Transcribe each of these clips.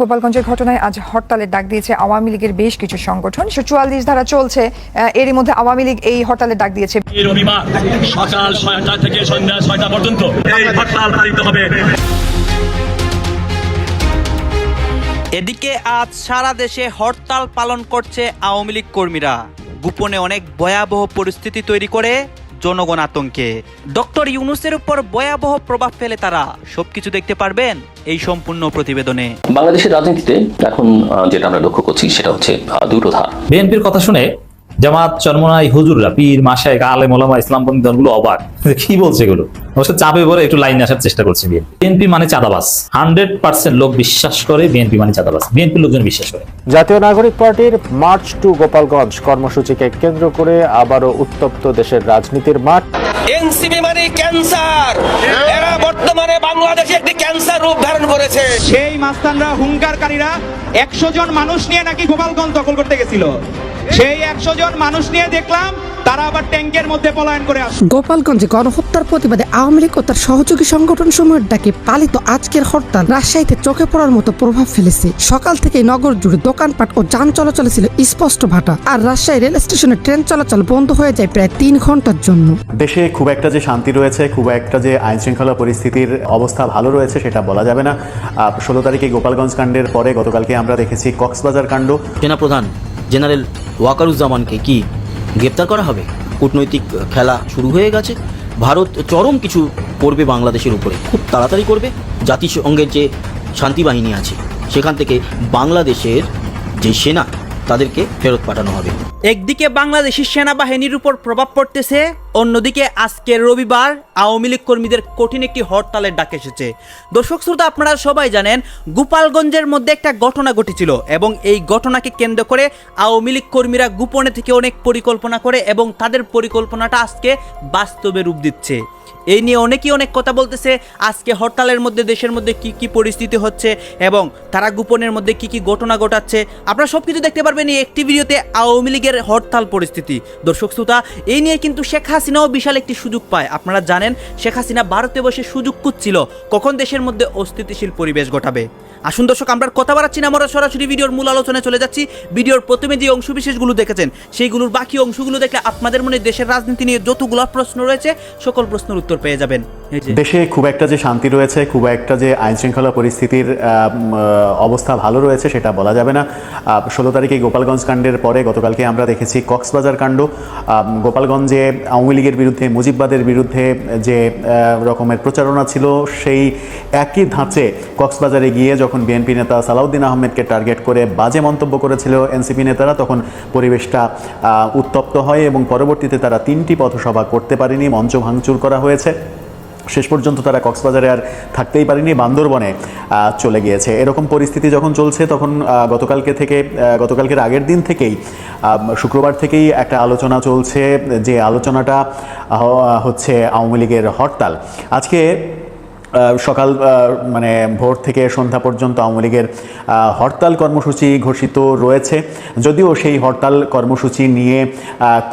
গোপালগঞ্জের ঘটনায় আজ হরতালের ডাক দিয়েছে আওয়ামী লীগের বেশ কিছু সংগঠন। চুয়াল্লিশ ধারা চলছে এরই মধ্যে আওয়ামী লীগ এই হরতালের ডাক দিয়েছে। রবিবার সকাল ছয়টা থেকে সন্ধ্যা ছয়টা পর্যন্ত এই হরতাল পালিত হবে। এদিকে আজ সারা দেশে হরতাল পালন করছে আওয়ামী লীগ কর্মীরা। গোপনে অনেক ভয়াবহ পরিস্থিতি তৈরি করে জনগণ আতঙ্কে। ডক্টর ইউনুসের উপর ভয়াবহ প্রভাব ফেলে তারা। সবকিছু দেখতে পারবেন এই সম্পূর্ণ প্রতিবেদনে। বাংলাদেশের রাজনীতিতে এখন যেটা আমরা লক্ষ্য করছি সেটা হচ্ছে দুটো ধার। বিএনপির কথা শুনে জামাত চরমনাই হুজুররা পীর মাসায় আলে মোলামা ইসলামপন্থী দলগুলো অবাক। কি বলছে এগুলো? অবশ্য চাপে পরে একটু লাইন আসার চেষ্টা করছে বিএনপি। বিএনপি মানে চাঁদাবাস হান্ড্রেড পার্সেন্ট লোক বিশ্বাস করে বিএনপি মানে চাঁদাবাস বিএনপি লোকজন বিশ্বাস করে। জাতীয় নাগরিক পার্টির মার্চ টু গোপালগঞ্জ কর্মসূচিকে কেন্দ্র করে আবারও উত্তপ্ত দেশের রাজনীতির মাঠ। এনসিপি মানে ক্যান্সার। এরা বর্তমানে বাংলাদেশে একটি ক্যান্সার রূপ ধারণ করেছে। সেই মাস্তানরা হুঙ্কারকারীরা একশো জন মানুষ নিয়ে নাকি গোপালগঞ্জ দখল করতে গেছিল। সেই একশো জন মানুষ নিয়ে দেখলাম তারা আবার ট্যাঙ্কের মধ্যে পলায়ন করে আসছে গোপালগঞ্জে গণহত্যার প্রতিবাদে আওয়ামী লীগ ও তার সহযোগী সংগঠন সমূহের ডাকে পালিত আজকের হরতাল রাজশাহীতে চোখে পড়ার মতো প্রভাব ফেলেছে। সকাল থেকে নগর জুড়ে দোকানপাট ও যান চলাচলে ছিল স্পষ্ট ভাটা আর রাজশাহী রেল স্টেশনে ট্রেন চলাচল বন্ধ হয়ে যায় প্রায় তিন ঘণ্টার জন্য। দেশে খুব একটা যে শান্তি রয়েছে খুব একটা যে আইন শৃঙ্খলা পরিস্থিতির অবস্থা ভালো রয়েছে সেটা বলা যাবে না। ষোলো তারিখে গোপালগঞ্জ কাণ্ডের পরে গতকালকে আমরা দেখেছি কক্সবাজার কাণ্ড। সেনাপ্রধান জেনারেল ওয়াকারুজ্জামানকে কি গ্রেপ্তার করা হবে? কূটনৈতিক খেলা শুরু হয়ে গেছে। ভারত চরম কিছু করবে বাংলাদেশের উপরে। খুব তাড়াতাড়ি করবে। জাতিসংঘের যে শান্তি বাহিনী আছে, সেখান থেকে বাংলাদেশের যে সেনা তাদেরকে ফেরত পাঠানো হবে। একদিকে বাংলাদেশি সেনাবাহিনীর উপর প্রভাব পড়তেছে, অন্যদিকে আজকের রবিবার আওয়ামী লীগ কর্মীদের কঠিন একটি হরতালের ডাক এসেছে। দর্শক শ্রোতা, আপনারা সবাই জানেন, গোপালগঞ্জের মধ্যে একটা ঘটনা ঘটেছিল এবং এই ঘটনাকে কেন্দ্র করে আওয়ামী লীগ কর্মীরা গোপনে থেকে অনেক পরিকল্পনা করে এবং তাদের পরিকল্পনাটা আজকে বাস্তবে রূপ দিচ্ছে। এই নিয়ে অনেকেই অনেক কথা বলতেছে, আজকে হরতালের মধ্যে, দেশের মধ্যে কি কি পরিস্থিতি হচ্ছে এবং তারা গোপনের মধ্যে কি কি ঘটনা ঘটাচ্ছে, আপনারা সব কিছু দেখতে পারবেন এই একটি ভিডিওতে আওয়ামী লীগের হরতাল পরিস্থিতি। দর্শক, শ্রোতা, এই নিয়ে কিন্তু শেখ হাসিনাও বিশাল একটি সুযোগ পায়। আপনারা জানেন, শেখ হাসিনা ভারতে বসে সুযোগ খুঁজছিল কখন দেশের মধ্যে অস্থিতিশীল পরিবেশ ঘটাবে। আসুন দর্শক, আমরা কথা বাড়াচ্ছি না, আমরা সরাসরি ভিডিওর মূল আলোচনায় চলে যাচ্ছি। ভিডিওর প্রথমে যে অংশ বিশেষগুলো দেখেছেন, সেইগুলোর বাকি অংশগুলো দেখলে আপনাদের মনে দেশের রাজনীতি নিয়ে যতগুলো প্রশ্ন রয়েছে, সকল প্রশ্নের উত্তর পেয়ে যাবেন। দেশে খুব একটা যে শান্তি রয়েছে, খুব একটা যে আইন শৃঙ্খলা পরিস্থিতির অবস্থা ভালো রয়েছে সেটা বলা যাবে না। ষোলো তারিখে গোপালগঞ্জ কাণ্ডের পরে গতকালকে আমরা দেখেছি কক্সবাজার কাণ্ড। গোপালগঞ্জে আওয়ামী লীগের বিরুদ্ধে, মুজিববাদের বিরুদ্ধে যে রকমের প্রচারণা ছিল, সেই একই ধাঁচে কক্সবাজারে গিয়ে যখন বিএনপি নেতা সালাউদ্দিন আহমেদকে টার্গেট করে বাজে মন্তব্য করেছিল এনসিপি নেতারা, তখন পরিবেশটা উত্তপ্ত হয় এবং পরবর্তীতে তারা তিনটি পথসভা করতে পারেনি। মঞ্চ ভাঙচুর করা হয়েছে। শেষ পর্যন্ত তারা কক্সবাজারে আর থাকতেই পারেনি, বান্দরবনে চলে গিয়েছে। এরকম পরিস্থিতি যখন চলছে, তখন গতকালকে থেকে গতকালকের আগের দিন থেকেই শুক্রবার থেকেই একটা আলোচনা চলছে, যে আলোচনাটা হচ্ছে আওয়ামী লীগের হরতাল। আজকে সকাল মানে ভোর থেকে সন্ধ্যা পর্যন্ত আওয়ামী লীগের হরতাল কর্মসূচি ঘোষিত রয়েছে। যদিও সেই হরতাল কর্মসূচি নিয়ে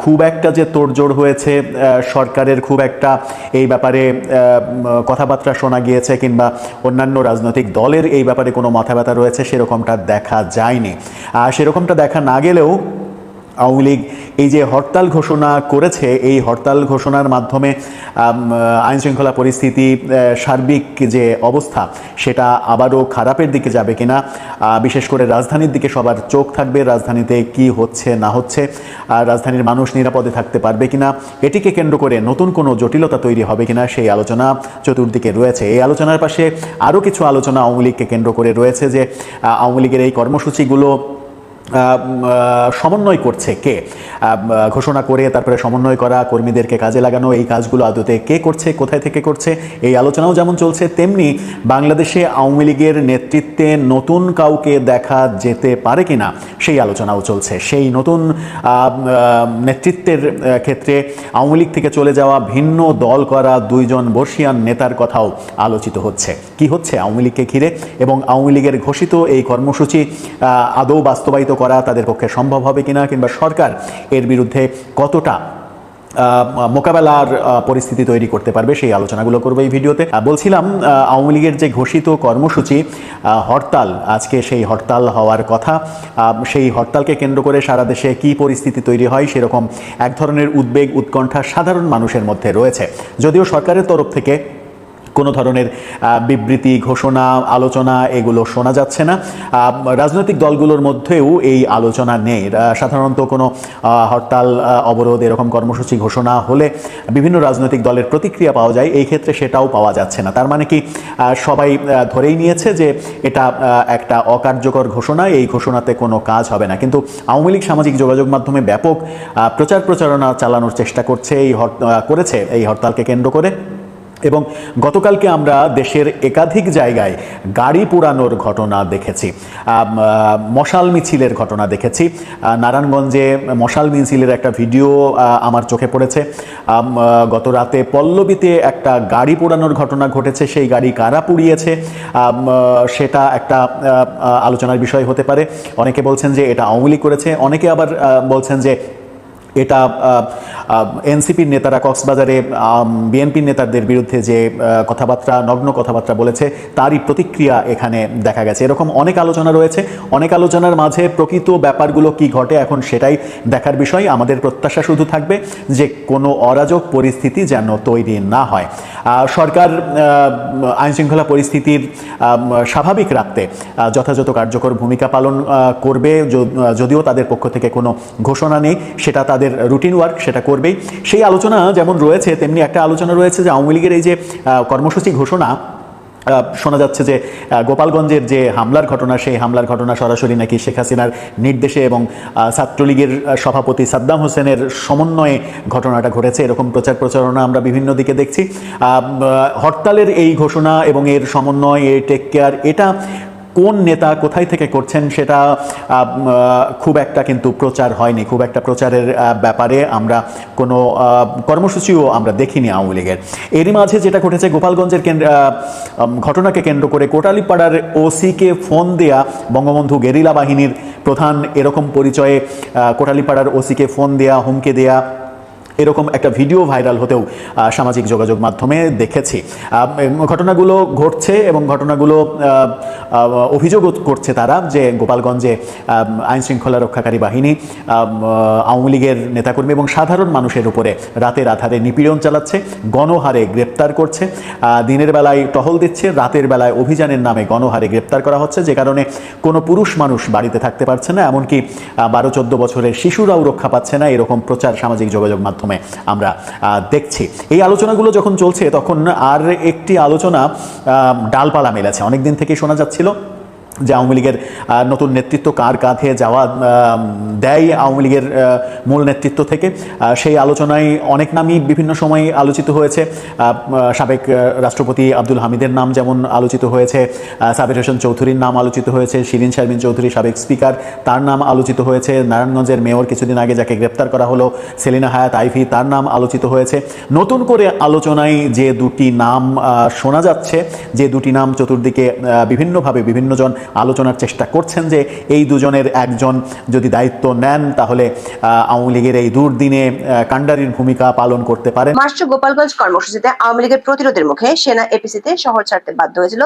খুব একটা যে তোড়জোড় হয়েছে সরকারের খুব একটা এই ব্যাপারে কথাবার্তা শোনা গিয়েছে কিংবা অন্যান্য রাজনৈতিক দলের এই ব্যাপারে কোনো মাথা ব্যথা রয়েছে, সেরকমটা দেখা যায়নি। সেরকমটা দেখা না গেলেও আওয়ামী লীগ এই যে হরতাল ঘোষণা করেছে, এই হরতাল ঘোষণার মাধ্যমে আইন শৃঙ্খলা পরিস্থিতি সার্বিক যে অবস্থা, সেটা আবারও খারাপের দিকে যাবে কিনা বিশেষ করে রাজধানীর দিকে সবার চোখ থাকবে, রাজধানীতে কি হচ্ছে, না হচ্ছে, আর রাজধানীর মানুষ নিরাপদে থাকতে পারবে কিনা, এটিকে কেন্দ্র করে নতুন কোনো জটিলতা তৈরি হবে কিনা, সেই আলোচনা চতুর্দিকে রয়েছে। এই আলোচনার পাশে আরও কিছু আলোচনা আওয়ামী লীগকে কেন্দ্র করে রয়েছে যে আওয়ামী লীগের এই কর্মসূচিগুলো সমন্বয় করছে কে? ঘোষণা করে তারপরে সমন্বয় করা, কর্মীদেরকে কাজে লাগানো, এই কাজগুলো আদতে কে করছে, কোথায় থেকে করছে, এই আলোচনাও যেমন চলছে, তেমনি বাংলাদেশে আওয়ামী লীগের নেতৃত্বে নতুন কাউকে দেখা যেতে পারে কিনা, সেই আলোচনাও চলছে। সেই নতুন নেতৃত্বের ক্ষেত্রে আওয়ামী লীগ থেকে চলে যাওয়া ভিন্ন দল করা দুইজন বর্ষিয়ান নেতার কথাও আলোচিত হচ্ছে। কি হচ্ছে আওয়ামী লীগকে ঘিরে? এবং আওয়ামী লীগের ঘোষিত এই কর্মসূচি আদৌ বাস্তবায়িত করা তাদের পক্ষে সম্ভব হবে কিনা কিংবা সরকার এর বিরুদ্ধে কতটা মোকাবেলার পরিস্থিতি তৈরি করতে পারবে সেই আলোচনাগুলো করব এই ভিডিওতে। বলছিলাম আওয়ামী লীগের যে ঘোষিত কর্মসূচি হরতাল, আজকে সেই হরতাল হওয়ার কথা সেই হরতালকে কেন্দ্র করে সারা দেশে কি পরিস্থিতি তৈরি হয় সেরকম এক ধরনের উদ্বেগ, উৎকণ্ঠা সাধারণ মানুষের মধ্যে রয়েছে। যদিও সরকারের তরফ থেকে কোনো ধরনের বিবৃতি, ঘোষণা, আলোচনা এগুলো শোনা যাচ্ছে না। রাজনৈতিক দলগুলোর মধ্যেও এই আলোচনা নেই। সাধারণত কোনো হরতাল অবরোধ এরকম কর্মসূচি ঘোষণা হলে বিভিন্ন রাজনৈতিক দলের প্রতিক্রিয়া পাওয়া যায়। এই ক্ষেত্রে সেটাও পাওয়া যাচ্ছে না। তার মানে কি সবাই ধরেই নিয়েছে যে এটা একটা অকার্যকর ঘোষণা। এই ঘোষণাতে কোনো কাজ হবে না। কিন্তু আওয়ামী লীগ সামাজিক যোগাযোগ মাধ্যমে ব্যাপক প্রচার প্রচারণা চালানোর চেষ্টা করছে। এই করেছে। এই হরতালকে কেন্দ্র করে। এবং গতকালকে আমরা দেশের একাধিক জায়গায় গাড়ি পোড়ানোর ঘটনা দেখেছি। মশাল মিছিলের ঘটনা দেখেছি। নারায়ণগঞ্জে মশাল মিছিলের একটা ভিডিও আমার চোখে পড়েছে। গত রাতে পল্লবীতে একটা গাড়ি পোড়ানোর ঘটনা ঘটেছে। সেই গাড়ি কারা পুড়িয়েছে? সেটা একটা আলোচনার বিষয় হতে পারে। অনেকে বলছেন যে এটা আওয়ামী করেছে। অনেকে আবার বলছেন যে এটা এনসিপির নেতারা কক্সবাজারে বিএনপির নেতাদের বিরুদ্ধে যে কথাবার্তা, নগ্ন কথাবার্তা বলেছে, তারই প্রতিক্রিয়া এখানে দেখা গেছে। এরকম অনেক আলোচনা রয়েছে। অনেক আলোচনার মাঝে প্রকৃত ব্যাপারগুলো কি ঘটে, এখন সেটাই দেখার বিষয়। আমাদের প্রত্যাশা শুধু থাকবে যে কোনো অরাজক পরিস্থিতি যেন তৈরি না হয়। সরকার আইন শৃঙ্খলা পরিস্থিতির স্বাভাবিক রাখতে যথাযথ কার্যকর ভূমিকা পালন করবে। যদিও তাদের পক্ষ থেকে কোনো ঘোষণা নেই, সেটা তাদের রুটিন ওয়ার্ক সেটা করবেই। সেই আলোচনা যেমন রয়েছে, তেমনি একটা আলোচনা রয়েছে যে আওয়ামী লীগের এই যে কর্মসূচি ঘোষণা শোনা যাচ্ছে যে গোপালগঞ্জের যে হামলার ঘটনা, সেই হামলার ঘটনা সরাসরি নাকি শেখ হাসিনার নির্দেশে এবং ছাত্রলীগের সভাপতি সাদ্দাম হোসেনের সমন্বয়ে ঘটনাটা ঘটেছে। এরকম প্রচার প্রচারণা আমরা বিভিন্ন দিকে দেখছি। হরতালের এই ঘোষণা এবং এর সমন্বয় এর টেক কেয়ার এটা কোন নেতা কোথায় থেকে করছেন সেটা খুব একটা কিন্তু প্রচার হয়নি। খুব একটা প্রচারের ব্যাপারে আমরা কোনো কর্মসূচিও আমরা দেখিনি আওয়ামী লীগের। এরই মাঝে যেটা ঘটেছে, গোপালগঞ্জের কেন্দ্র ঘটনাকে কেন্দ্র করে কোটালীপাড়ার ওসিকে ফোন দেয়া বঙ্গবন্ধু গেরিলা বাহিনীর প্রধান, এরকম পরিচয়ে কোটালীপাড়ার ওসিকে ফোন দেয়া, হুমকে দেয়া এরকম একটা ভিডিও ভাইরাল হতেও সামাজিক যোগাযোগ মাধ্যমে দেখেছি। ঘটনাগুলো ঘটছে এবং ঘটনাগুলো অভিযোগ করছে তারা যে গোপালগঞ্জে আইন শৃঙ্খলা রক্ষাকারী বাহিনী আওয়ামী লীগের নেতাকর্মী এবং সাধারণ মানুষের উপরে রাতের আধারে নিপীড়ন চালাচ্ছে, গণহারে গ্রেপ্তার করছে দিনের বেলায় টহল দিচ্ছে, রাতের বেলায় অভিযানের নামে গণহারে গ্রেপ্তার করা হচ্ছে, যে কারণে কোনো পুরুষ মানুষ বাড়িতে থাকতে পারছে না, এমনকি বারো চোদ্দ বছরের শিশুরাও রক্ষা পাচ্ছে না, এরকম প্রচার সামাজিক যোগাযোগ মাধ্যমে আমরা আহ, দেখছি। এই আলোচনাগুলো যখন চলছে তখন আর একটি আলোচনা ডালপালা মেলেছে। অনেকদিন থেকে শোনা যাচ্ছিল যে আওয়ামী লীগের নতুন নেতৃত্ব কার কাঁধে যাওয়া দেয় আওয়ামী লীগের মূল নেতৃত্ব থেকে। সেই আলোচনায় অনেক নামই বিভিন্ন সময় আলোচিত হয়েছে। সাবেক রাষ্ট্রপতি আব্দুল হামিদের নাম যেমন আলোচিত হয়েছে সাবির হোসেন চৌধুরীর নাম আলোচিত হয়েছে, শিরিন শারমিন চৌধুরী সাবেক স্পিকার, তার নাম আলোচিত হয়েছে, নারায়ণগঞ্জের মেয়র কিছুদিন আগে যাকে গ্রেপ্তার করা হলো, সেলিনা হায়াত আইভি, তার নাম আলোচিত হয়েছে। নতুন করে আলোচনায় যে দুটি নাম শোনা যাচ্ছে, যে দুটি নাম চতুর্দিকে বিভিন্নভাবে বিভিন্নজন আলোচনার চেষ্টা করছেন যে এই দুজনের একজন যদি দায়িত্ব নেন, তাহলে আওয়ামী লীগের এই দুর্দিনে কাণ্ডারির ভূমিকা পালন করতে পারেন। মার্চ গোপালগঞ্জ কর্মসূচিতে আওয়ামী লীগের প্রতিরোধের মুখে সেনা এপিসিতে শহর ছাড়তে বাধ্য হয়েছিল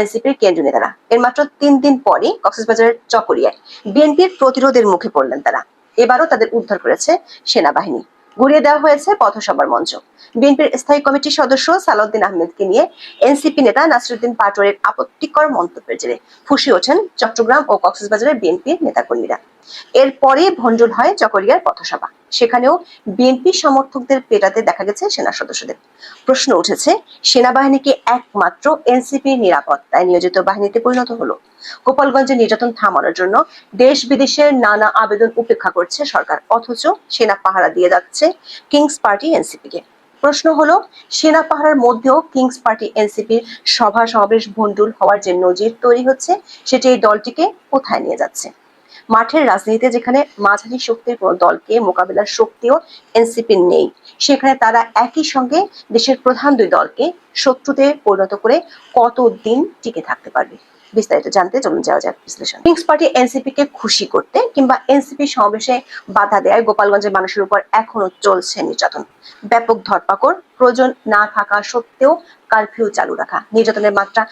এনসিপির কেন্দ্রীয় নেতারা। এর মাত্র তিন দিন পরই কক্সবাজারের চকরিয়ায় বিএনপির প্রতিরোধের মুখে পড়লেন তারা। এবারও তাদের উদ্ধার করেছে সেনাবাহিনী। ঘুরিয়ে দেওয়া হয়েছে পথসভার মঞ্চ। বিএনপির স্থায়ী কমিটির সদস্য সালাউদ্দিন আহমেদকে নিয়ে এনসিপি নেতা নাসিরুদ্দিন পাটোয়ারির আপত্তিকর মন্তব্যের জেরে ফুসে ওঠেন চট্টগ্রাম ও কক্সবাজারের বিএনপির নেতাকর্মীরা। এরপরে ভণ্ডুল হয় চকরিয়ার পথসভা। সেখানেও বিএনপি সমর্থকদের পেটাতে দেখা গেছে সেনা সদস্যদের। প্রশ্ন উঠেছে, সেনাবাহিনীকে একমাত্র এনসিপি নিরাপত্তায় নিয়োজিত বাহিনীতে পরিণত হলো। গোপালগঞ্জে নির্যাতন থামানোর জন্য দেশ বিদেশের নানা আবেদন উপেক্ষা করছে সরকার, অথচ সেনা পাহারা দিয়ে যাচ্ছে কিংস পার্টি এনসিপি কে প্রশ্ন হলো, সেনা পাহারার মধ্যেও কিংস পার্টি এনসিপির সভা সমাবেশ ভণ্ডুল হওয়ার যে নজির তৈরি হচ্ছে, সেটি এই দলটিকে কোথায় নিয়ে যাচ্ছে? মাঠের রাজনীতিতে যেখানে মাঝারি শক্তির কোনো দলকে মোকাবেলার শক্তিও এনসিপির নেই, সেখানে তারা একই সঙ্গে দেশের প্রধান দুই দলকে শত্রুতে পরিণত করে কতদিন টিকে থাকতে পারবে? বিস্তারিত জানতে চলুন যাওয়া যাক বিশ্লেষণ। কিংস পার্টি এনসিপি কে খুশি করতে কিংবা এনসিপি সমাবেশে বাধা দেয় গোপালগঞ্জের মানুষের উপর এখনও চলছে নির্যাতন। ব্যাপক ধরপাকড়, প্রয়োজন না থাকা সত্ত্বেও কারফিউ চালু রাখা। নির্যাতনের মাত্রা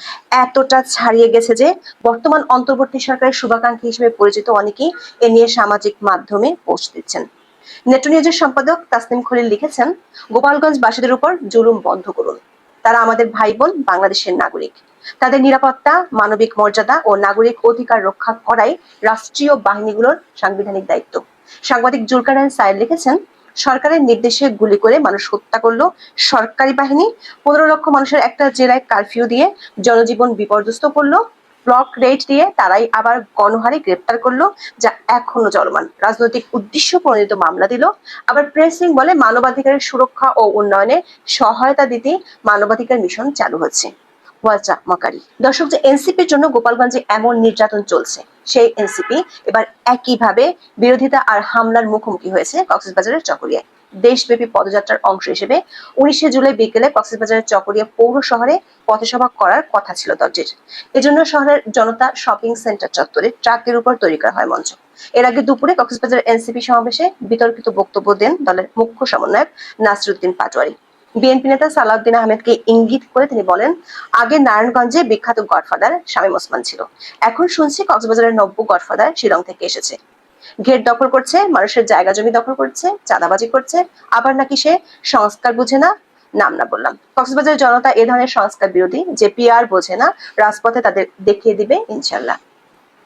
এতটা ছাড়িয়ে গেছে যে বর্তমান অন্তর্বর্তী সরকারের শুভাকাঙ্ক্ষী হিসেবে পরিচিত অনেকেই এ নিয়ে সামাজিক মাধ্যমে পোস্ট দিচ্ছেন। নেট্রো নিউজের সম্পাদক তাসনিম খলিল লিখেছেন গোপালগঞ্জ বাসীদের উপর জুলুম বন্ধ করুন। তারা আমাদের ভাই বোন, বাংলাদেশের নাগরিক। তাদের নিরাপত্তা, মানবিক মর্যাদা ও নাগরিক অধিকার রক্ষা করাই রাষ্ট্রীয় বাহিনীগুলোর সাংবিধানিক দায়িত্ব। সাংবাদিক জুলকারান সাইল লিখেছেন, সরকারের নির্দেশে গুলি করে মানুষ হত্যা করল সরকারি বাহিনী, পনেরো লক্ষ মানুষের একটা জেলায় কারফিউ দিয়ে জনজীবন বিপর্যস্ত করল, ব্লক রেড দিয়ে তারাই আবার গণহারে গ্রেপ্তার করল, যা এখনও চলমান। রাজনৈতিক উদ্দেশ্য প্রণীত মামলা দিল, আবার প্রেসিং বলে মানবাধিকারের সুরক্ষা ও উন্নয়নে সহায়তা দিতে মানবাধিকার মিশন চালু হচ্ছে। ওয়াজা মাকারি। দর্শক, যে এনসিপির জন্য গোপালগঞ্জে এমন নির্যাতন চলছে, সেই এনসিপি এবার একইভাবে বিরোধিতা আর হামলার মুখোমুখি হয়েছে কক্সবাজারের চকরিয়ায়। দেশব্যাপী পদযাত্রার অংশ হিসেবে উনিশে জুলাই বিকেলে কক্সবাজারের চকরিয়া পৌর শহরে পথসভা করার কথা ছিল দলটির এজন্য শহরের জনতা শপিং সেন্টার চত্বরে ট্রাকের উপর তৈরি করা হয় মঞ্চ। এর আগে দুপুরে কক্সবাজার এনসিপি সমাবেশে বিতর্কিত বক্তব্য দেন দলের মুখ্য সমন্বয়ক নাসরুদ্দিন পাটোয়ারি। বিএনপি নেতা সালাউদ্দিন আহমেদকে ইঙ্গিত করে তিনি বলেন, আগে নারায়ণগঞ্জে বিখ্যাত গডফাদার শামীম ওসমান ছিল। এখন শুনছি কক্সবাজারের নব্য গডফাদার শিলং থেকে এসেছে। ঘের দখল করছে, মানুষের জায়গা জমি দখল করছে, চাঁদাবাজি করছে, আবার নাকি সে সংস্কার বুঝে না? নাম না বললাম। কক্সবাজারের জনতা এ ধরনের সংস্কার বিরোধী যে পিআর বোঝে না, রাজপথে তাদের দেখিয়ে দিবে ইনশাল্লাহ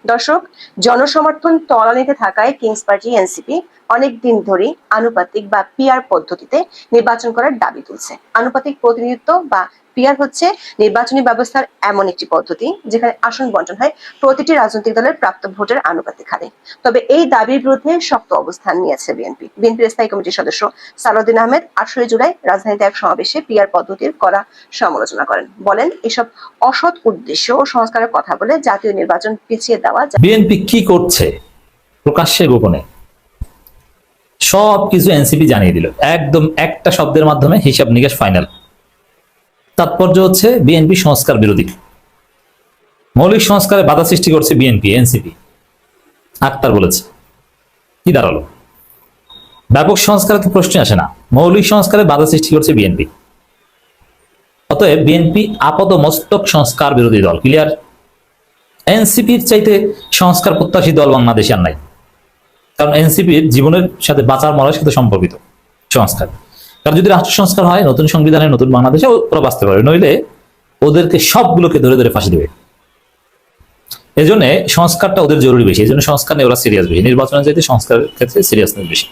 দর্শক, জনসমর্থন তলানিতে থাকায় কিংস পার্টি, এনসিপি অনেক দিন ধরেই আনুপাতিক বা পিআর পদ্ধতিতে নির্বাচন করার দাবি তুলছে। আনুপাতিক প্রতিনিধিত্ব বা পিআর হচ্ছে নির্বাচনী ব্যবস্থার এমন একটি পদ্ধতি যেখানে আসন বন্টন হয় প্রতিটি রাজনৈতিক দলের প্রাপ্ত ভোটের আনুপাতিক হারে। তবে এই দাবির বিরুদ্ধে শক্ত অবস্থান নিয়েছে বিএনপি। বিএনপির স্থায়ী কমিটির সদস্য সালাউদ্দিন আহমেদ আঠারোই জুলাই রাজধানীতে এক সমাবেশে পিআর পদ্ধতির করা সমালোচনা করেন। বলেন, এসব অসৎ উদ্দেশ্য ও সংস্কারের কথা বলে জাতীয় নির্বাচন পিছিয়ে দেওয়া বিএনপি কি করছে প্রকাশ্যে গোপনে? সব কিছু এনসিপি জানিয়ে দিল। একদম একটা শব্দের মাধ্যমে হিসাব নিকাশ ফাইনাল। তাৎপর্য হচ্ছে বিএনপি সংস্কার বিরোধী। মৌলিক সংস্কারে বাধা সৃষ্টি করছে বিএনপি, এনসিপি। আক্তার বলেছে। কি দাঁড়াল? ব্যাপক সংস্কারে তো প্রশ্ন আসে না। মৌলিক সংস্কারে বাধা সৃষ্টি করছে বিএনপি। অতএব বিএনপি আপাত মস্তক সংস্কার বিরোধী দল, ক্লিয়ার? এনসিপির চাইতে সংস্কার প্রত্যাশী দল বাংলাদেশে আর নাই। কারণ এনসিপির জীবনের সাথে বাঁচার মরার সাথে সম্পর্কিত সংস্কার। কারণ যদি রাষ্ট্র সংস্কার হয়, নতুন সংবিধানে, নতুন বাংলাদেশে ওরা বাঁচতে পারবে। নইলে ওদেরকে সবগুলোকে ধরে ধরে ফাঁসি দেবে। এই জন্য সংস্কারটা ওদের জরুরি বেশি। এই জন্য সংস্কার নিয়ে ওরা সিরিয়াস বেশি। নির্বাচনের চাইতে সংস্কারের ক্ষেত্রে সিরিয়াসনেস বেশি।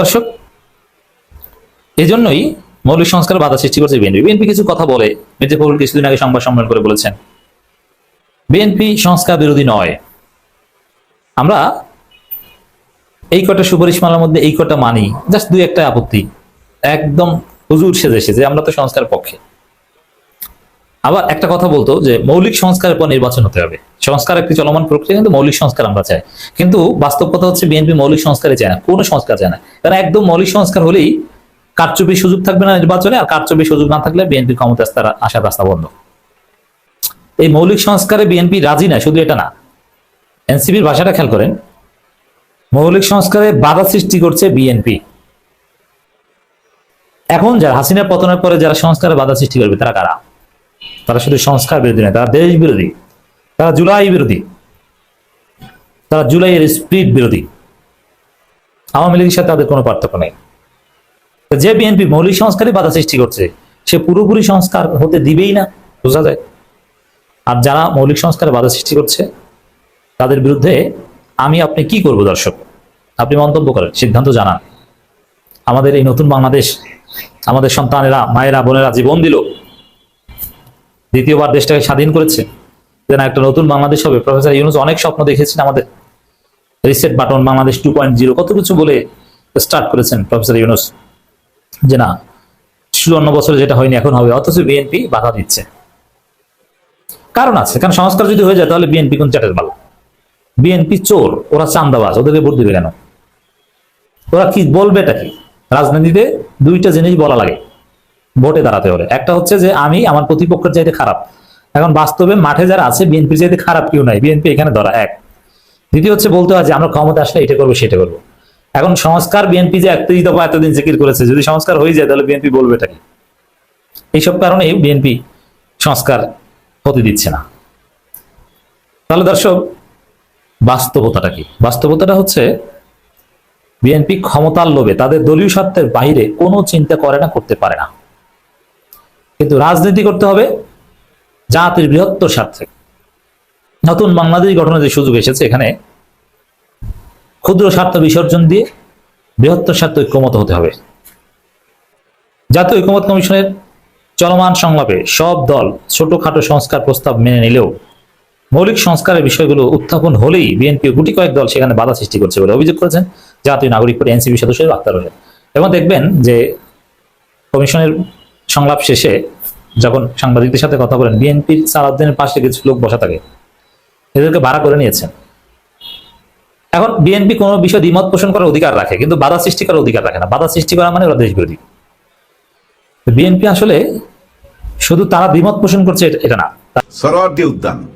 দর্শক এই জন্যই মৌলিক সংস্কার বাধা সৃষ্টি করছে বিএনপি। বিএনপি কিছু কথা বলে। মির্জা ফখরুল কিছুদিন আগে সংবাদ সম্মেলন করে বলেছেন, বিএনপি সংস্কার বিরোধী নয়। আমরা এই কটা সুপারিশমালার মধ্যে এই কটা মানি? জাস্ট দুই একটা আপত্তি। একদম হুজুর সেজে এসেছে আমরা তো সংস্কার পক্ষে। আবার একটা কথা বলতো যে মৌলিক সংস্কারের পর নির্বাচন হতে হবে। সংস্কার একটি চলমান প্রক্রিয়া, কিন্তু মৌলিক সংস্কার আমরা চাই। কিন্তু বাস্তব কথা হচ্ছে বিএনপি মৌলিক সংস্কারে চায় না, কোনো সংস্কার চায় না। কারণ একদম মৌলিক সংস্কার হলেই কারচুপির সুযোগ থাকবে না নির্বাচনে, আর কারচুপির সুযোগ না থাকলে বিএনপির ক্ষমতা আসার রাস্তা বন্ধ। এই মৌলিক সংস্কারে বিএনপি রাজি না, শুধু এটা না। এনসিপির ভাষাটা খেয়াল করেন মৌলিক সংস্কারে বাধা সৃষ্টি করছে বিএনপি। এখন যারা হাসিনা পতনের পরে যারা সংস্কারে বাধা সৃষ্টি করবে, তারা কারা? তারা শুধু সংস্কার বিরোধী নয়, তারা দেশ বিরোধী। তারা জুলাই বিরোধী। তারা জুলাইয়ের স্পিরিট বিরোধী। আওয়ামী লীগের সাথে তাদের কোনো পার্থক্য নেই। যে বিএনপি মৌলিক সংস্কারে বাধা সৃষ্টি করছে, সে পুরোপুরি সংস্কার হতে দিবেই না, বোঝা যায়? আর যারা মৌলিক সংস্কারে বাধা সৃষ্টি করছে, তাদের বিরুদ্ধে আমি আপনি কি করব দর্শক? আপনি মন্তব্য করেন, সিদ্ধান্ত জানান। আমাদের এই নতুন বাংলাদেশ, আমাদের সন্তানেরা, মায়েরা, বোনেরা জীবন দিল। দ্বিতীয়বার দেশটাকে স্বাধীন করেছে। যেন একটা নতুন বাংলাদেশ হবে। প্রফেসর ইউনুস অনেক স্বপ্ন দেখেছেন আমাদের। Reset button Bangladesh two point zero কত কিছু বলে স্টার্ট করেছেন প্রফেসর ইউনুস? যে না, চুয়ান্ন বছরে যেটা হয়নি, এখন হবে। অথচ বিএনপি বাধা দিচ্ছে। কারণ আছে। কারণ সংস্কার যদি হয়ে যায়, তাহলে বিএনপি কোন চাটের মাল বিএনপি চোর, ওরা চান্দাবাজ ওদেরকে ভোট দিবে কেন? ওরা কি বলবে এটা কি? রাজনীতিতে দুইটা জিনিস বলা লাগে, ভোটে দাঁড়াতে হলে। একটা হচ্ছে যে আমি আমার প্রতিপক্ষের চাইতে খারাপ। এখন বাস্তবে মাঠে যারা আছে, বিএনপির চাইতে খারাপ কেউ নাই। বিএনপি এখানে ধরা এক। দ্বিতীয় হচ্ছে বলতে হয় যে আমরা ক্ষমতা আসলে এটা করব, সেটা করব। এখন সংস্কার বিএনপি যে একত্রিশ দফা এতদিন জিকির করেছে, যদি সংস্কার হয়ে যায় তাহলে বিএনপি বলবে এটা কি? এইসব কারণে বিএনপি সংস্কার হতে দিচ্ছে না। তাহলে দর্শক, বাস্তবতাটা কি? বাস্তবতাটা হচ্ছে বিএনপি ক্ষমতার লোভে তাদের দলীয় স্বার্থের বাইরে কোনো চিন্তা করে না, করতে পারে না। কিন্তু রাজনীতি করতে হবে জাতির বৃহত্তর স্বার্থে। নতুন বাংলাদেশ গঠনের যে সুযোগ এসেছে এখানে, ক্ষুদ্র স্বার্থ বিসর্জন দিয়ে বৃহত্তর স্বার্থ ঐক্যমত হতে হবে। জাতীয় ঐক্যমত কমিশনের চলমান সংলাপে সব দল ছোটখাটো সংস্কার প্রস্তাব মেনে নিলেও মৌলিক সংস্কারের বিষয়গুলো উত্থাপন হলেই বিএনপি গুটি কয়েক দল সেখানে বাধা সৃষ্টি করছে বলে অভিযোগ করেছেন জাতীয় নাগরিক পার্টি এনসিপি সদস্য আক্তার হোসেন এবং দেখবেন যে কমিশনের সংলাপ শেষে যখন সাংবাদিকদের সাথে কথা বলেন, বিএনপির সালাউদ্দিনের পাশে কিছু লোক বসা থাকে, এদেরকে ভাড়া করে নিয়েছেন। এখন বিএনপি কোনো বিষয় দ্বিমত পোষণ করার অধিকার রাখে, কিন্তু বাধা সৃষ্টি করার অধিকার রাখে না। বাধা সৃষ্টি করা মানে ওরা দেশ বিরোধী বিএনপি আসলে শুধু তারা দ্বিমত পোষণ করছে এটা- এটা না। সরোয়ার্দী উদ্যান।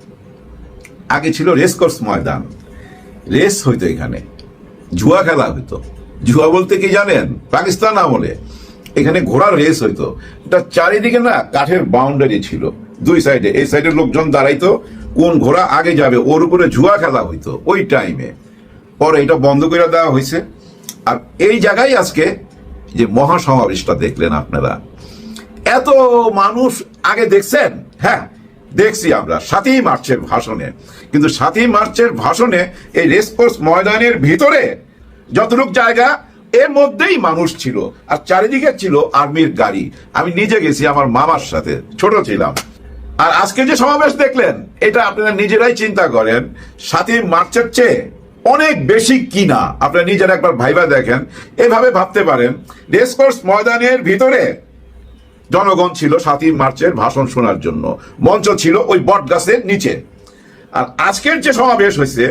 আগে ছিল রেস কোর্স ময়দান। রেস হইতো এখানে। জুয়া খেলা হইতো। জুয়া বলতে কি জানেন? পাকিস্তান আমলে। এখানে ঘোড়ার রেস হইতো। এটা চারিদিকে না কাঠের বাউন্ডারি ছিল। দুই সাইডে এই সাইডের লোকজন দাঁড়াইতো, কোন ঘোড়া আগে যাবে, ওর উপরে জুয়া খেলা হইতো ওই টাইমে পরে এটা বন্ধ করে দেওয়া হয়েছে আর এই জায়গায় আজকে যে মহাসমাবেশটা দেখলেন আপনারা। এত মানুষ আগে দেখছেন? হ্যাঁ দেখছি আমরা, সাতই মার্চের ভাষণে। কিন্তু সাতই মার্চের ভাষণে এই রেসকোর্স ময়দানের ভিতরে যতটুক জায়গা, এর মধ্যেই মানুষ ছিল আর চারিদিকে ছিল আর্মির গাড়ি। আমি নিজে গেছি আমার মামার সাথে, ছোট ছিলাম। আর আজকে যে সমাবেশ দেখলেন, এটা আপনারা নিজেরাই চিন্তা করেন, সাতই মার্চের চেয়ে অনেক বেশি কিনা। আপনারা নিজেরা একবার ভাইবা দেখেন, এভাবে ভাবতে পারেন। রেসকোর্স ময়দানের ভিতরে জনগণ ছিল সাতই মার্চের ভাষণ শোনার জন্য। মঞ্চ ছিল ওই বট গাছের নিচে। আর আজকের যে সমাবেশ হয়েছে,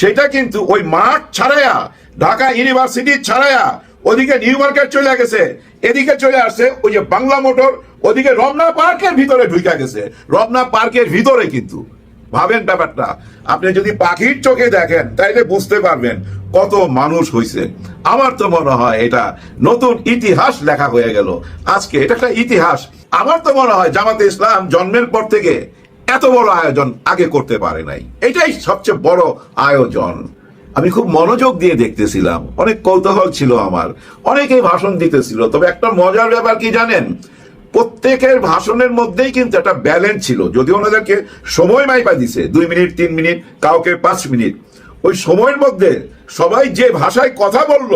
সেটা কিন্তু ওই মাঠ ছাড়াইয়া ঢাকা ইউনিভার্সিটি ছাড়াইয়া ওদিকে নিউ মার্কেট চলে গেছে, এদিকে চলে আসছে ওই যে বাংলা মোটর, ওদিকে রমনা পার্কের ভিতরে ঢুকে গেছে। রমনা পার্কের ভিতরে কিন্তু। ভাবেন ব্যাপারটা। আপনি যদি পাখির চোখে দেখেন, তাইলে বুঝতে পারবেন কত মানুষ হয়েছে আমার তো মনে হয় এটা নতুন ইতিহাস লেখা হয়ে গেল। আজকে এটা একটা ইতিহাস। আমার তো মনে হয় জামাতে ইসলাম জন্মের পর থেকে এত বড় আয়োজন আগে করতে পারে নাই। এটাই সবচেয়ে বড় আয়োজন। আমি খুব মনোযোগ দিয়ে দেখতেছিলাম। অনেক কৌতূহল ছিল আমার। অনেকেই ভাষণ দিতেছিল। তবে একটা মজার ব্যাপার কি জানেন? প্রত্যেকের ভাষণের মধ্যেই কিন্তু একটা ব্যালেন্স ছিল। যদি ওনাদেরকে সময় মাইপা দিছে, দুই মিনিট, তিন মিনিট, কাউকে পাঁচ মিনিট। ওই সময়ের মধ্যে সবাই যে ভাষায় কথা বলল,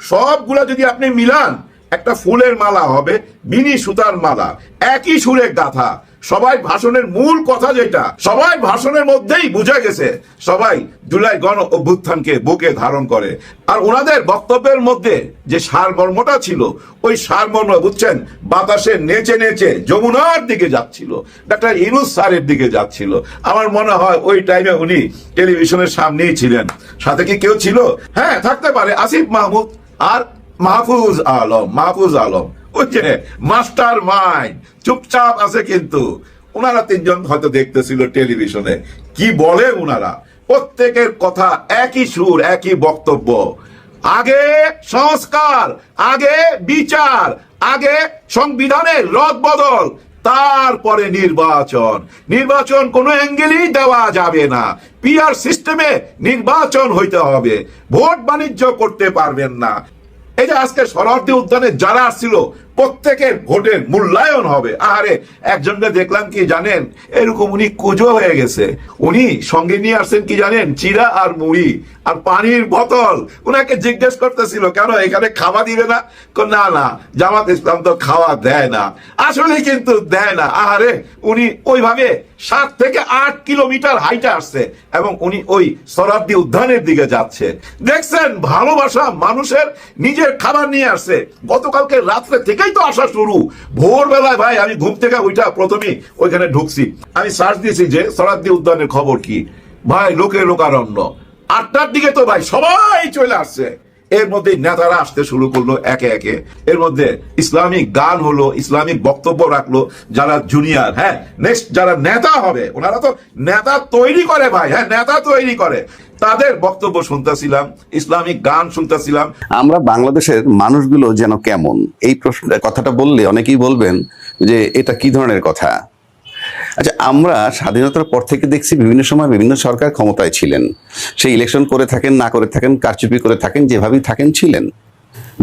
সবগুলা যদি আপনি মিলান একটা ফুলের মালা হবে, মিনি সুতার মালা। একই সুরে গাথা। সবাই ভাষণের মূল কথা যেটা, সবাই ভাষণের মধ্যেই বুঝে গেছে। সবাই জুলাই গণ অভ্যুত্থানকে বুকে ধারণ করে। আর ওনাদের বক্তব্যের মধ্যে যে সারমর্মটা ছিল, ওই সারমর্ম বুঝছেন, বাতাসে নেচে নেচে যমুনার দিকে যাচ্ছিল, ডাক্তার ইনুস স্যারের দিকে যাচ্ছিল। আমার মনে হয় ওই টাইমে উনি টেলিভিশনের সামনেই ছিলেন। সাথে কি কেউ ছিল? হ্যাঁ থাকতে পারে, আসিফ মাহমুদ। আর মাহফুজ আলম মাহফুজ আলম। ওই যে মাস্টার মাইন্ড। চুপচাপ আছে কিন্তু। ওনারা তিনজন হয়তো দেখতেছিল টেলিভিশনে। কি বলে ওনারা প্রত্যেকের কথা একই সুর, একই বক্তব্য। আগে সংস্কার, আগে বিচার, আগে সংবিধানের রদ বদল, তারপরে নির্বাচন। নির্বাচন কোনো অ্যাঙ্গেলই দেওয়া যাবে না। পিআর সিস্টেমে নির্বাচন হইতে হবে। ভোট বাণিজ্য করতে পারবেন না। এই যে আজকে শরণার্থী উদ্যানে যারা আসছিল প্রত্যেকের ভোটের মূল্যায়ন হবে। আরে একজনকে দেখলাম কি জানেন? এরকম উনি কুজো হয়ে গেছে। উনি সঙ্গে নিয়ে আসছেন কি জানেন? চিরা আর মুড়ি আর পানির বোতল। উনাকে জিজ্ঞেস করতেছিল, কেন এখানে খাওয়া দিবে না? না না, জামাত ইসলাম তো খাওয়া দেয় না। আসলে কিন্তু দেয় না। আরে উনি ওইভাবে সাত থেকে আট কিলোমিটার হাইটে আসছে এবং উনি ওই শরাব্দী উদ্যানের দিকে যাচ্ছে। দেখছেন, ভালোবাসা মানুষের নিজের খাবার নিয়ে আসছে। গতকালকে রাত্রে থেকেই তো আসা শুরু। ভোরবেলায় ভাই, আমি ঘুম থেকে ওইটা প্রথমে ওইখানে ঢুকছি। আমি সার্চ দিয়েছি যে শরাব্দী উদ্যানের খবর কি। ভাই লোকে লোকারণ্য। আটটার দিকে তো ভাই সবাই চলে আসছে। এর মধ্যে নেতারা আসতে শুরু করল একে একে। এর মধ্যে ইসলামিক গান হলো, ইসলামিক বক্তব্য রাখল যারা জুনিয়র হ্যাঁ নেক্সট যারা নেতা হবে, ওনারা তো নেতা তৈরি করে ভাই হ্যাঁ নেতা তৈরি করে। তাদের বক্তব্য শুনতেছিলাম, ইসলামিক গান শুনতেছিলাম। আমরা বাংলাদেশের মানুষগুলো যেন কেমন? এই প্রশ্ন কথাটা বললে অনেকেই বলবেন যে এটা কি ধরনের কথা? আচ্ছা আমরা স্বাধীনতার পর থেকে দেখছি বিভিন্ন সময় বিভিন্ন সরকার ক্ষমতায় ছিলেন। সেই ইলেকশন করে থাকেন, না করে থাকেন, কারচুপি করে থাকেন, যেভাবেই থাকেন ছিলেন।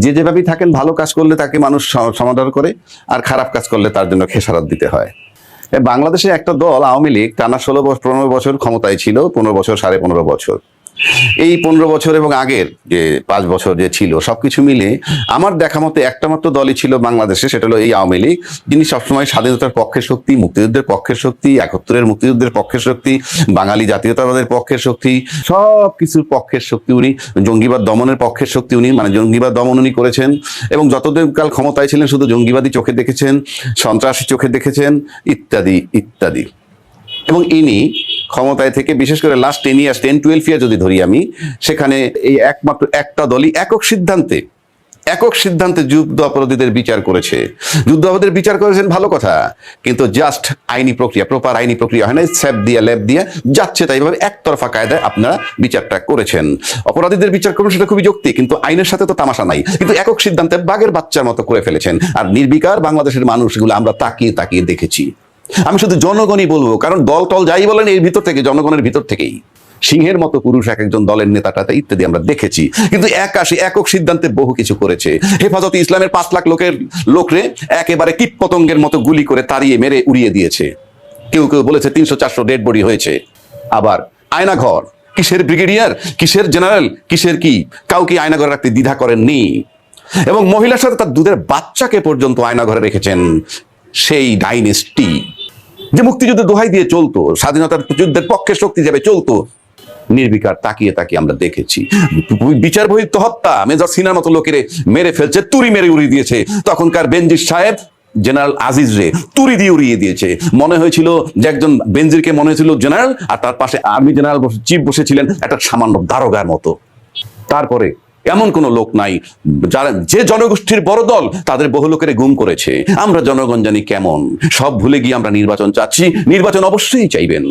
যে যেভাবেই থাকেন, ভালো কাজ করলে তাকে মানুষ সমাদর করে, আর খারাপ কাজ করলে তার জন্য খেসারত দিতে হয়। বাংলাদেশে একটা দল আওয়ামী লীগ টানা ষোলো বছর পনেরো বছর ক্ষমতায় ছিল, পনেরো বছর, সাড়ে পনেরো বছর। এই পনেরো বছর এবং আগের যে পাঁচ বছর যে ছিল, সবকিছু মিলে আমার দেখা মতে একটা মাত্র দলই ছিল বাংলাদেশে, সেটা হলো এই আওয়ামী লীগ। যিনি সবসময় স্বাধীনতার পক্ষের শক্তি, মুক্তিযুদ্ধের পক্ষের শক্তি একাত্তরের মুক্তিযুদ্ধের পক্ষের শক্তি, বাঙালি জাতীয়তাবাদের পক্ষের শক্তি সব কিছুর পক্ষের শক্তি উনি, জঙ্গিবাদ দমনের পক্ষের শক্তি উনি মানে জঙ্গিবাদ দমন উনি করেছেন। এবং যতদিন কাল ক্ষমতায় ছিলেন, শুধু জঙ্গিবাদী চোখে দেখেছেন, সন্ত্রাসী চোখে দেখেছেন, ইত্যাদি ইত্যাদি। এবং ইনি ক্ষমতায় থেকে, বিশেষ করে last ten years ten twelve year যদি ধরি আমি, সেখানে এই একমাত্র একটা দলই একক সিদ্ধান্তে একক সিদ্ধান্তে যুদ্ধ অপরাধীদের বিচার করেছে। যুদ্ধ অপরাধীদের বিচার করেছেন ভালো কথা, কিন্তু জাস্ট আইনি প্রক্রিয়া প্রপার আইনি প্রক্রিয়া হয় না স্যাপ দিয়ে ল্যাব দিয়ে যাচ্ছে তাই ভাবে একতরফা কায়দায় আপনারা বিচারটা করেছেন। অপরাধীদের বিচার করবেন সেটা খুবই যুক্তি কিন্তু আইনের সাথে তো তামাশা নাই। কিন্তু একক সিদ্ধান্তে বাঘের বাচ্চার মতো করে ফেলেছেন। আর নির্বিকার বাংলাদেশের মানুষগুলো আমরা তাকিয়ে তাকিয়ে দেখেছি। আমি শুধু জনগণই বলব, কারণ দল টল যাই বলেন, এর ভিতর থেকে, জনগণের ভিতর থেকেই। সিংহের মতো পুরুষ এক একজন দলের নেতাটাতে ইত্যাদি আমরা দেখেছি। কিন্তু একাশি একক সিদ্ধান্তে বহু কিছু করেছে। হেফাজতে ইসলামের পাঁচ লাখ লোকের লোকরে একেবারে কীট পতঙ্গের মতো গুলি করে তাড়িয়ে মেরে উড়িয়ে দিয়েছে। কেউ কেউ বলেছে তিনশো চারশো ডেড বডি হয়েছে। আবার আয়নাঘর, কিসের ব্রিগেডিয়ার, কিসের জেনারেল, কিসের কি? কাউকে আয়নাঘরে রাখতে দ্বিধা করেননি। এবং মহিলার সাথে তার দুধের বাচ্চাকে পর্যন্ত আয়নাঘরে রেখেছেন সেই ডাইনেস্টি। যে মুক্তিযুদ্ধের দোহাই দিয়ে চলতো, স্বাধীনতার যুদ্ধের পক্ষে শক্তি যাবে চলতো, নির্বিকার তাকিয়ে তাকিয়ে আমরা দেখেছি। বিচার বহির্ত হত্যা, মেজর সিনার মতো লোকেরে মেরে ফেলছে তুরি মেরে উড়িয়ে দিয়েছে। তখনকার বেঞ্জির সাহেব, জেনারেল আজিজ রে তুরি দিয়ে উড়িয়ে দিয়েছে। মনে হয়েছিল যে একজন বেঞ্জিরকে মনে হয়েছিল জেনারেল, আর তার পাশে আর্মি জেনারেল চিফ বসেছিলেন একটা সামান্য দারোগার মতো। তারপরে এমন কোনো লোক নাই যারা যে জনগোষ্ঠীর বড় দল তাদের বহু লোকের গুম করেছে। আমরা জনগণ জানি কেমন। সব ভুলে গিয়ে আমরা নির্বাচন চাচ্ছি। নির্বাচন অবশ্যই চাইবেন।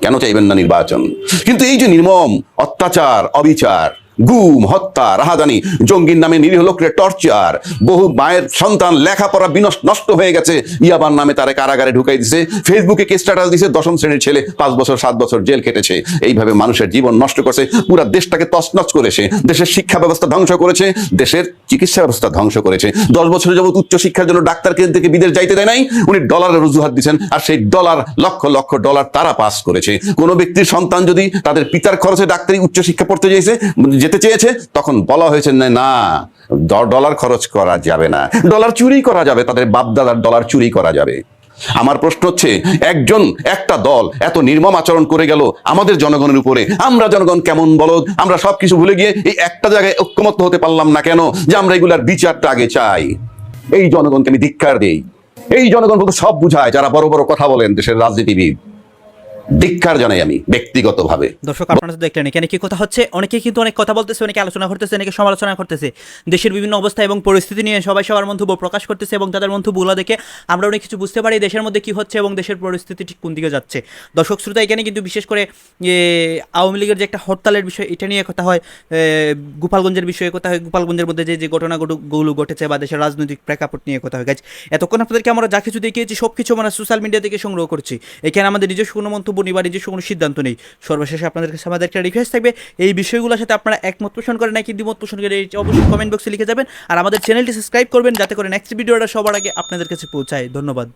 কেন চাইবেন না নির্বাচন? কিন্তু এই যে নির্মম অত্যাচার, অবিচার গুম, হত্যা রাহাদানি জঙ্গির নামে নিরীহ লোকের টর্চার, বহু মায়ের সন্তান লেখাপড়া বিনষ্ট, নষ্ট হয়ে গেছে। ইয়াবার নামে তারা কারাগারে ঢুকাই দিছে। ফেসবুকে কে স্ট্যাটাস দিছে, দশম শ্রেণির ছেলে পাঁচ বছর, সাত বছর জেল কেটেছে এইভাবে মানুষের জীবন নষ্ট করেছে। পুরো দেশটাকে তছনছ করেছে। দেশের শিক্ষা ব্যবস্থা ধ্বংস করেছে। দেশের চিকিৎসা ব্যবস্থা ধ্বংস করেছে। দশ বছরের যাবত উচ্চ শিক্ষার জন্য ডাক্তার কেন্দ্র থেকে বিদেশ যাইতে দেয় নাই। উনি ডলারের অজুহাত দিচ্ছেন আর সেই ডলার, লক্ষ লক্ষ ডলার তারা পাস করেছে। কোনো ব্যক্তির সন্তান যদি তাদের পিতার খরচে ডাক্তারি উচ্চ শিক্ষা পড়তে চেয়েছে যেতে চেয়েছে, তখন বলা হয়েছে, না ডলার খরচ করা যাবে না। ডলার চুরি করা যাবে, তাদের বাপদাদার ডলার চুরি করা যাবে। আমার প্রশ্ন হচ্ছে, একজন, একটা দল এত নির্মম আচরণ করে গেল আমাদের জনগণের উপরে। আমরা জনগণ কেমন বলদ? আমরা সবকিছু ভুলে গিয়ে এই একটা জায়গায় ঐক্যমত হতে পারলাম না কেন যে আমরা এগুলার বিচারটা আগে চাই? এই জনগণকে আমি ধিক্কার দিই। এই জনগণ বলতে সব বুঝায়, যারা বড় বড় কথা বলেন দেশের রাজনীতিবিদ। ধিক্কার জানাই আমি ব্যক্তিগতভাবে। দর্শক, আপনারা তো দেখলেন এখানে কি কথা হচ্ছে। অনেকে কিন্তু অনেক কথা বলতেছে, অনেকে আলোচনা করতেছে, অনেকে সমালোচনা করতেছে। দেশের বিভিন্ন অবস্থা এবং পরিস্থিতি নিয়ে সবাই সবার মন্তব্য প্রকাশ করতেছে এবং তাদের মন্তব্যগুলো দেখে আমরা অনেক কিছু বুঝতে পারি দেশের মধ্যে কি হচ্ছে এবং দেশের পরিস্থিতি ঠিক কোন দিকে যাচ্ছে। দর্শক, শ্রোতা, এখানে কিন্তু বিশেষ করে আওয়ামী লীগের যে একটা হরতালের বিষয়, এটা নিয়ে কথা হয় গোপালগঞ্জের বিষয়ে কথা হয়। গোপালগঞ্জের মধ্যে যে যে ঘটনাগুলো ঘটেছে বা দেশের রাজনৈতিক প্রেক্ষাপট নিয়ে কথা হয়। গাছ এতক্ষণ আপনাদেরকে আমরা যা কিছু দেখিয়েছি সব কিছু আমরা সোশ্যাল মিডিয়া থেকে সংগ্রহ করছি। এখানে আমাদের নিজস্ব কোনো মন্তব্য নেই নিজস্ব কোনো সিদ্ধান্ত নেই, সর্বশেষে আপনাদের কাছে আমাদের একটা রিকোয়েস্ট থাকবে। এই বিষয়গুলোর সাথে আপনারা একমত পোষণ করেন নাকি দ্বিমত পোষণ করে অবশ্যই কমেন্ট বক্সে লিখে যাবেন। আর আমাদের চ্যানেলটি সাবস্ক্রাইব করবেন, যাতে করে নেক্সট ভিডিওটা সবার আগে আপনাদের কাছে পৌঁছায়। ধন্যবাদ।